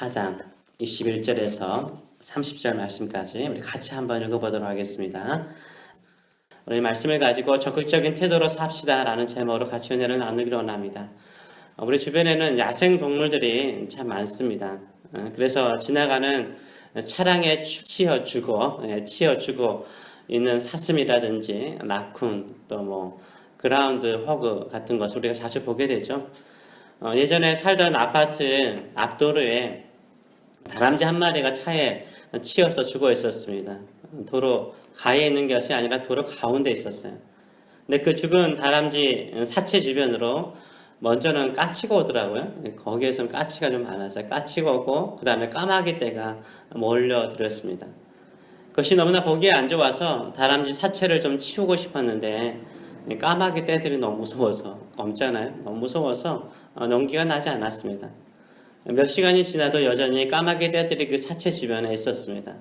4장 21절에서 30절 말씀까지 우리 같이 한번 읽어보도록 하겠습니다. 우리 말씀을 가지고 적극적인 태도로 삽시다라는 제목으로 같이 은혜를 나누기로 원합니다. 우리 주변에는 야생 동물들이 참 많습니다. 어, 그래서 지나가는 차량에 치여 주고 예, 치여 주고 있는 사슴이라든지 라쿤 또 뭐 그라운드 허그 같은 것을 우리가 자주 보게 되죠. 어, 예전에 살던 아파트 앞도로에 다람쥐 한 마리가 차에 치여서 죽어 있었습니다. 도로 가에 있는 것이 아니라 도로 가운데 있었어요. 근데 그 죽은 다람쥐 사체 주변으로 먼저는 까치가 오더라고요. 거기에서는 까치가 좀 많았어요. 까치가 오고 그 다음에 까마귀 떼가 몰려들었습니다. 그것이 너무나 보기에 안 좋아서 다람쥐 사체를 좀 치우고 싶었는데 까마귀 떼들이 너무 무서워서 없잖아요. 너무 무서워서 어, 농기가 나지 않았습니다. 몇 시간이 지나도 여전히 까마귀 떼들이 그 사체 주변에 있었습니다.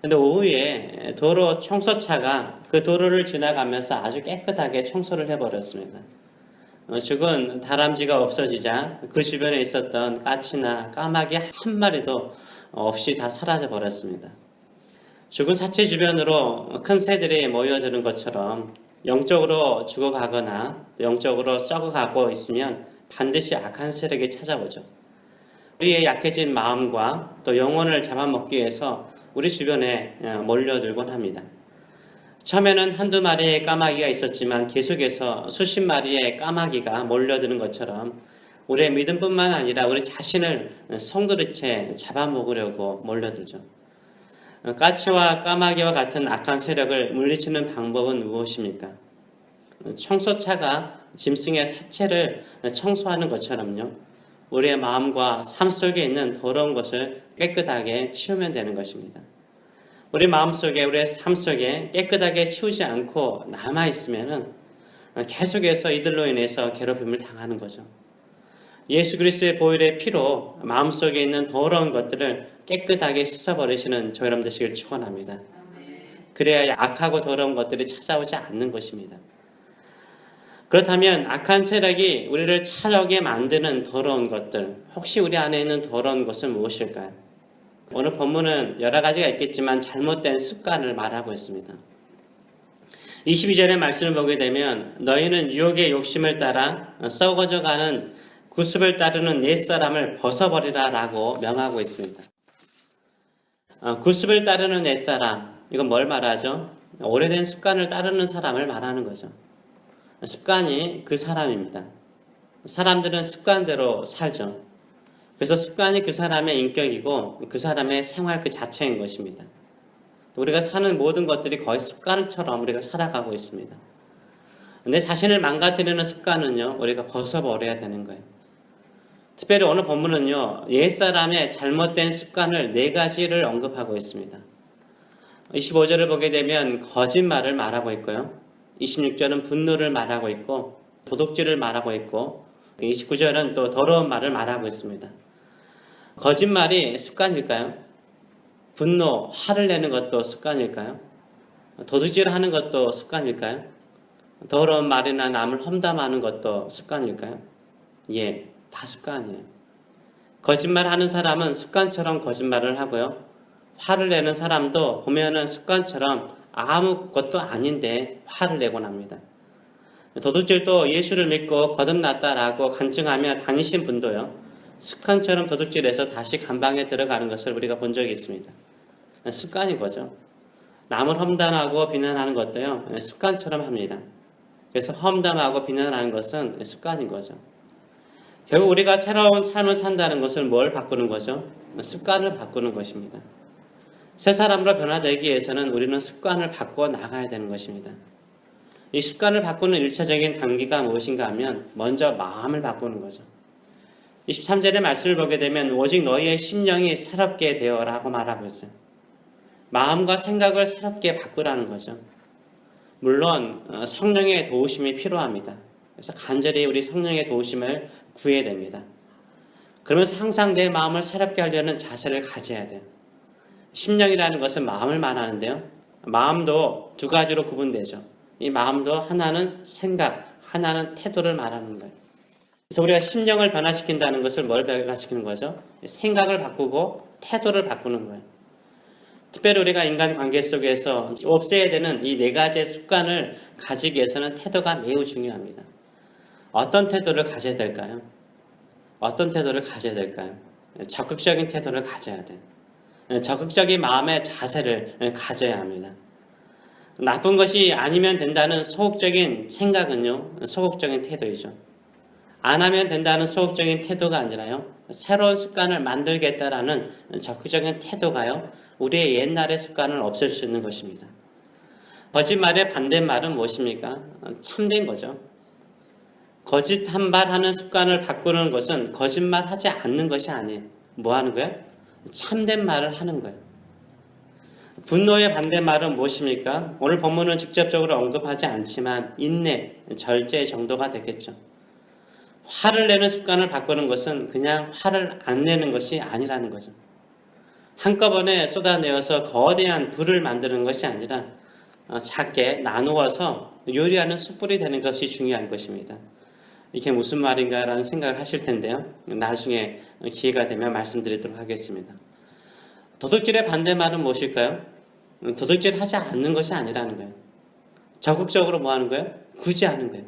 근데 오후에 도로 청소차가 그 도로를 지나가면서 아주 깨끗하게 청소를 해버렸습니다. 어, 죽은 다람쥐가 없어지자 그 주변에 있었던 까치나 까마귀 한 마리도 없이 다 사라져 버렸습니다. 죽은 사체 주변으로 큰 새들이 모여드는 것처럼 영적으로 죽어가거나 영적으로 썩어가고 있으면 반드시 악한 세력이 찾아오죠. 우리의 약해진 마음과 또 영혼을 잡아먹기 위해서 우리 주변에 어, 몰려들곤 합니다. 처음에는 한두 마리의 까마귀가 있었지만 계속해서 수십 마리의 까마귀가 몰려드는 것처럼 우리의 믿음뿐만 아니라 우리 자신을 성도리채 잡아먹으려고 몰려들죠. 까치와 까마귀와 같은 악한 세력을 물리치는 방법은 무엇입니까? 청소차가 짐승의 사체를 청소하는 것처럼요. 우리의 마음과 삶 속에 있는 더러운 것을 깨끗하게 치우면 되는 것입니다. 우리 마음 속에, 우리의 삶 속에 깨끗하게 치우지 않고 남아있으면 계속해서 이들로 인해서 괴롭힘을 당하는 거죠. 예수 그리스도의 보혈의 피로 마음 속에 있는 더러운 것들을 깨끗하게 씻어버리시는 저 여러분 되시길 축원합니다. 그래야 악하고 더러운 것들이 찾아오지 않는 것입니다. 그렇다면 악한 세력이 우리를 찾아오게 만드는 더러운 것들, 혹시 우리 안에 있는 더러운 것은 무엇일까요? 오늘 본문은 여러 가지가 있겠지만 잘못된 습관을 말하고 있습니다. 22절의 말씀을 보게 되면 너희는 유혹의 욕심을 따라 썩어져 가는 구습을 따르는 옛사람을 벗어버리라 라고 명하고 있습니다. 어, 구습을 따르는 옛사람, 이건 뭘 말하죠? 오래된 습관을 따르는 사람을 말하는 거죠. 습관이 그 사람입니다. 사람들은 습관대로 살죠. 그래서 습관이 그 사람의 인격이고 그 사람의 생활 그 자체인 것입니다. 우리가 사는 모든 것들이 거의 습관처럼 우리가 살아가고 있습니다. 내 자신을 망가뜨리는 습관은요, 우리가 벗어버려야 되는 거예요. 특별히 오늘 본문은요, 옛사람의 잘못된 습관을 네 가지를 언급하고 있습니다. 25절을 보게 되면 거짓말을 말하고 있고요. 26절은 분노를 말하고 있고, 도둑질을 말하고 있고, 29절은 또 더러운 말을 말하고 있습니다. 거짓말이 습관일까요? 분노, 화를 내는 것도 습관일까요? 도둑질 하는 것도 습관일까요? 더러운 말이나 남을 험담하는 것도 습관일까요? 예, 다 습관이에요. 거짓말 하는 사람은 습관처럼 거짓말을 하고요. 화를 내는 사람도 보면은 습관처럼 아무것도 아닌데 화를 내곤 합니다. 도둑질도 예수를 믿고 거듭났다라고 간증하며 다니신 분도요. 습관처럼 도둑질해서 다시 감방에 들어가는 것을 우리가 본 적이 있습니다. 습관인 거죠. 남을 험담하고 비난하는 것도요. 습관처럼 합니다. 그래서 험담하고 비난하는 것은 습관인 거죠. 결국 우리가 새로운 삶을 산다는 것을 뭘 바꾸는 거죠? 습관을 바꾸는 것입니다. 새 사람으로 변화되기 위해서는 우리는 습관을 바꿔 나가야 되는 것입니다. 이 습관을 바꾸는 일차적인 단계가 무엇인가 하면 먼저 마음을 바꾸는 거죠. 23절의 말씀을 보게 되면 오직 너희의 심령이 새롭게 되어라고 말하고 있어요. 마음과 생각을 새롭게 바꾸라는 거죠. 물론 어, 성령의 도우심이 필요합니다. 그래서 간절히 우리 성령의 도우심을 구해야 됩니다. 그러면서 항상 내 마음을 새롭게 하려는 자세를 가져야 돼요. 심령이라는 것은 마음을 말하는데요. 마음도 두 가지로 구분되죠. 이 마음도 하나는 생각, 하나는 태도를 말하는 거예요. 그래서 우리가 심령을 변화시킨다는 것을 뭘 변화시키는 거죠? 생각을 바꾸고 태도를 바꾸는 거예요. 특별히 우리가 인간 관계 속에서 없애야 되는 이 네 가지의 습관을 가지기 위해서는 태도가 매우 중요합니다. 어떤 태도를 가져야 될까요? 어떤 태도를 가져야 될까요? 적극적인 태도를 가져야 돼요. 적극적인 마음의 자세를 가져야 합니다. 나쁜 것이 아니면 된다는 소극적인 생각은요, 소극적인 태도이죠. 안 하면 된다는 소극적인 태도가 아니라요, 새로운 습관을 만들겠다라는 적극적인 태도가요, 우리의 옛날의 습관을 없앨 수 있는 것입니다. 거짓말의 반대말은 무엇입니까? 참된 거죠. 거짓 한말 하는 습관을 바꾸는 것은 거짓말 하지 않는 것이 아니에요. 뭐 하는 거예요? 참된 말을 하는 거예요. 분노의 반대말은 무엇입니까? 오늘 본문은 직접적으로 언급하지 않지만 인내, 절제 정도가 되겠죠. 화를 내는 습관을 바꾸는 것은 그냥 화를 안 내는 것이 아니라는 거죠. 한꺼번에 쏟아내어서 거대한 불을 만드는 것이 아니라 어, 작게 나누어서 요리하는 숯불이 되는 것이 중요한 것입니다. 이게 무슨 말인가라는 생각을 하실 텐데요. 나중에 기회가 되면 말씀드리도록 하겠습니다. 도둑질의 반대말은 무엇일까요? 도둑질 하지 않는 것이 아니라는 거예요. 적극적으로 뭐 하는 거예요? 굳이 하는 거예요.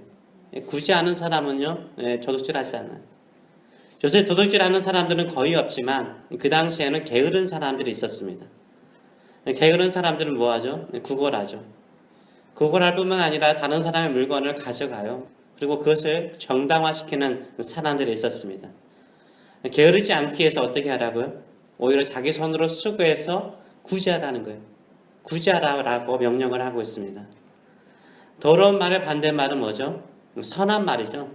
굳이 하는 사람은요, 예, 도둑질 하지 않아요. 요새 도둑질 하는 사람들은 거의 없지만 그 당시에는 게으른 사람들이 있었습니다. 게으른 사람들은 뭐 하죠? 구걸하죠. 구걸할 뿐만 아니라 다른 사람의 물건을 가져가요. 그리고 그것을 정당화시키는 사람들이 있었습니다. 게으르지 않기 위해서 어떻게 하라고요? 오히려 자기 손으로 수고해서 구제하라는 거예요. 구제하라고 명령을 하고 있습니다. 더러운 말의 반대말은 뭐죠? 선한 말이죠.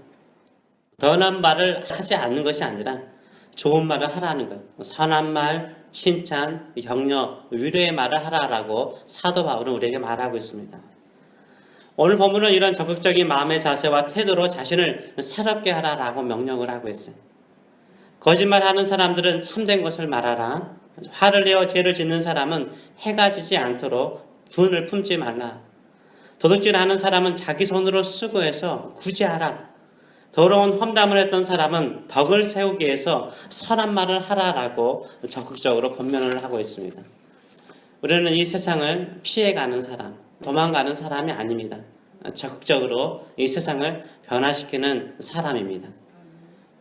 더한 말을 하지 않는 것이 아니라 좋은 말을 하라는 거예요. 선한 말, 칭찬, 격려, 위로의 말을 하라라고 사도 바울은 우리에게 말하고 있습니다. 오늘 본문은 이런 적극적인 마음의 자세와 태도로 자신을 새롭게 하라라고 명령을 하고 있어요. 거짓말하는 사람들은 참된 것을 말하라. 화를 내어 죄를 짓는 사람은 해가 지지 않도록 분을 품지 말라. 도둑질하는 사람은 자기 손으로 수고해서 구제하라. 더러운 험담을 했던 사람은 덕을 세우기 위해서 선한 말을 하라라고 적극적으로 권면을 하고 있습니다. 우리는 이 세상을 피해가는 사람, 도망가는 사람이 아닙니다. 적극적으로 이 세상을 변화시키는 사람입니다.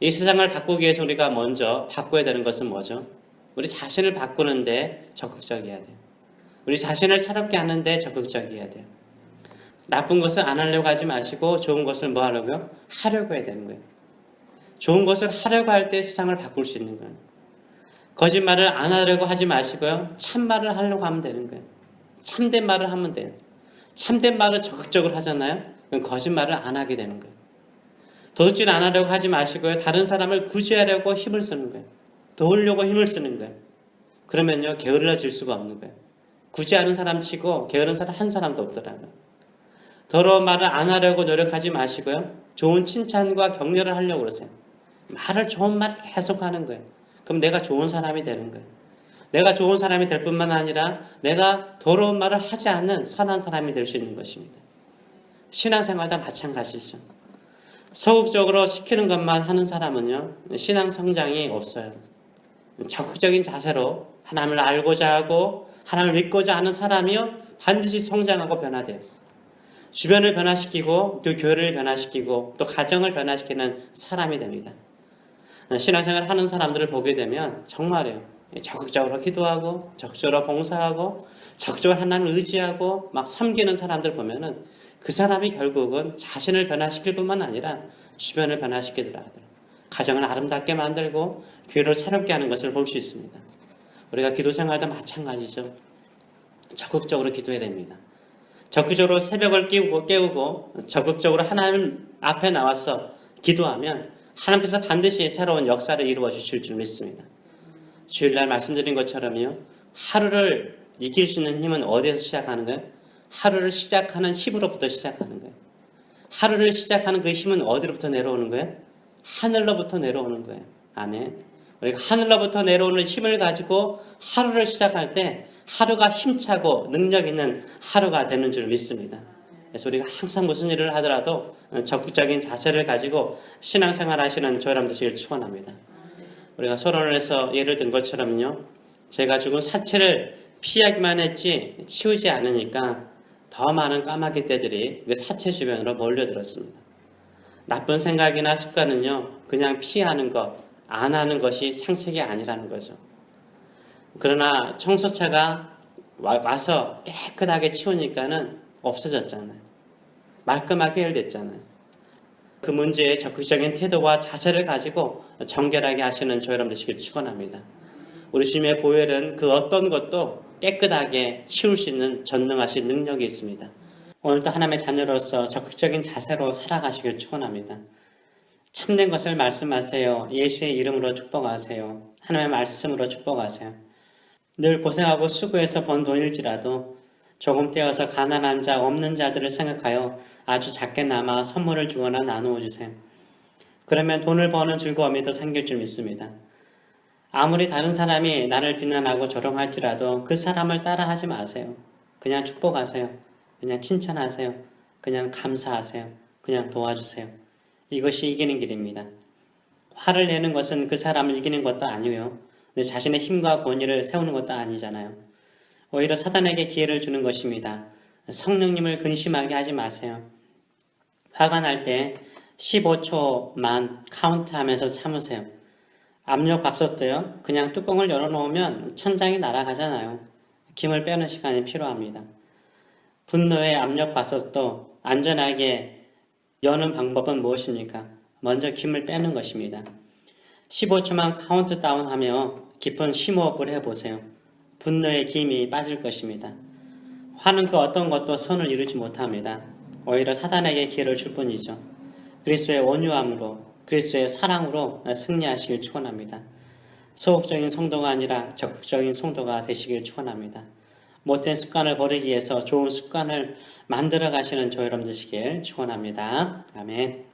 이 세상을 바꾸기 위해서 우리가 먼저 바꿔야 되는 것은 뭐죠? 우리 자신을 바꾸는데 적극적이어야 돼요. 우리 자신을 새롭게 하는데 적극적이어야 돼요. 나쁜 것을 안 하려고 하지 마시고 좋은 것을 뭐 하려고요? 하려고 해야 되는 거예요. 좋은 것을 하려고 할 때 세상을 바꿀 수 있는 거예요. 거짓말을 안 하려고 하지 마시고요. 참말을 하려고 하면 되는 거예요. 참된 말을 하면 돼요. 참된 말을 적극적으로 하잖아요. 그럼 거짓말을 안 하게 되는 거예요. 도둑질 안 하려고 하지 마시고요. 다른 사람을 구제하려고 힘을 쓰는 거예요. 도우려고 힘을 쓰는 거예요. 그러면요. 게을러질 수가 없는 거예요. 구제하는 사람 치고 게으른 사람 한 사람도 없더라고요. 더러운 말을 안 하려고 노력하지 마시고요. 좋은 칭찬과 격려를 하려고 그러세요. 말을 좋은 말 계속 하는 거예요. 그럼 내가 좋은 사람이 되는 거예요. 내가 좋은 사람이 될 뿐만 아니라 내가 더러운 말을 하지 않는 선한 사람이 될 수 있는 것입니다. 신앙생활도 마찬가지죠. 소극적으로 시키는 것만 하는 사람은요, 신앙 성장이 없어요. 적극적인 자세로 하나님을 알고자 하고 하나님을 믿고자 하는 사람이요, 반드시 성장하고 변화돼요. 주변을 변화시키고 또 교회를 변화시키고 또 가정을 변화시키는 사람이 됩니다. 신앙생활 하는 사람들을 보게 되면 정말이에요. 적극적으로 기도하고 적극적으로 봉사하고 적극적으로 하나님을 의지하고 막 섬기는 사람들 보면은 그 사람이 결국은 자신을 변화시킬 뿐만 아니라 주변을 변화시키더라 가정을 아름답게 만들고 교회를 새롭게 하는 것을 볼 수 있습니다. 우리가 기도 생활도 마찬가지죠. 적극적으로 기도해야 됩니다. 적극적으로 새벽을 깨우고, 깨우고 적극적으로 하나님 앞에 나와서 기도하면 하나님께서 반드시 새로운 역사를 이루어 주실 줄 믿습니다. 주일날 말씀드린 것처럼요. 하루를 이길 수 있는 힘은 어디에서 시작하는 거예요? 하루를 시작하는 힘으로부터 시작하는 거예요. 하루를 시작하는 그 힘은 어디로부터 내려오는 거예요? 하늘로부터 내려오는 거예요. 아멘. 우리가 하늘로부터 내려오는 힘을 가지고 하루를 시작할 때 하루가 힘차고 능력 있는 하루가 되는 줄 믿습니다. 그래서 우리가 항상 무슨 일을 하더라도 적극적인 자세를 가지고 신앙생활 하시는 저 여러분 되시길 축원합니다. 우리가 서론을 해서 예를 든 것처럼요. 제가 죽은 사체를 피하기만 했지 치우지 않으니까 더 많은 까마귀 떼들이 그 사체 주변으로 몰려들었습니다. 나쁜 생각이나 습관은요, 그냥 피하는 것, 안 하는 것이 상책이 아니라는 거죠. 그러나 청소차가 와- 와서 깨끗하게 치우니까는 없어졌잖아요. 말끔하게 해결됐잖아요. 그 문제에 적극적인 태도와 자세를 가지고 정결하게 하시는 저 여러분 되시길 축원합니다. 우리 주님의 보혈은 그 어떤 것도 깨끗하게 치울 수 있는 전능하신 능력이 있습니다. 오늘도 하나님의 자녀로서 적극적인 자세로 살아가시길 축원합니다. 참된 것을 말씀하세요. 예수의 이름으로 축복하세요. 하나님의 말씀으로 축복하세요. 늘 고생하고 수고해서 번 돈일지라도 조금 떼어서 가난한 자, 없는 자들을 생각하여 아주 작게나마 선물을 주거나 나누어 주세요. 그러면 돈을 버는 즐거움이 더 생길 줄 믿습니다. 아무리 다른 사람이 나를 비난하고 조롱할지라도 그 사람을 따라하지 마세요. 그냥 축복하세요. 그냥 칭찬하세요. 그냥 감사하세요. 그냥 도와주세요. 이것이 이기는 길입니다. 화를 내는 것은 그 사람을 이기는 것도 아니고요. 내 자신의 힘과 권위를 세우는 것도 아니잖아요. 오히려 사단에게 기회를 주는 것입니다. 성령님을 근심하게 하지 마세요. 화가 날 때 15초만 카운트하면서 참으세요. 압력 밥솥도요. 그냥 뚜껑을 열어놓으면 천장이 날아가잖아요. 김을 빼는 시간이 필요합니다. 분노의 압력 밥솥도 안전하게 여는 방법은 무엇입니까? 먼저 김을 빼는 것입니다. 15초만 카운트다운 하며 깊은 심호흡을 해보세요. 분노의 김이 빠질 것입니다. 화는 그 어떤 것도 선을 이루지 못합니다. 오히려 사단에게 기회를 줄 뿐이죠. 그리스도의 온유함으로 그리스도의 사랑으로 승리하시길 축원합니다. 소극적인 성도가 아니라 적극적인 성도가 되시길 축원합니다. 못된 습관을 버리기 위해서 좋은 습관을 만들어 가시는 저 여러분 되시길 축원합니다. 아멘.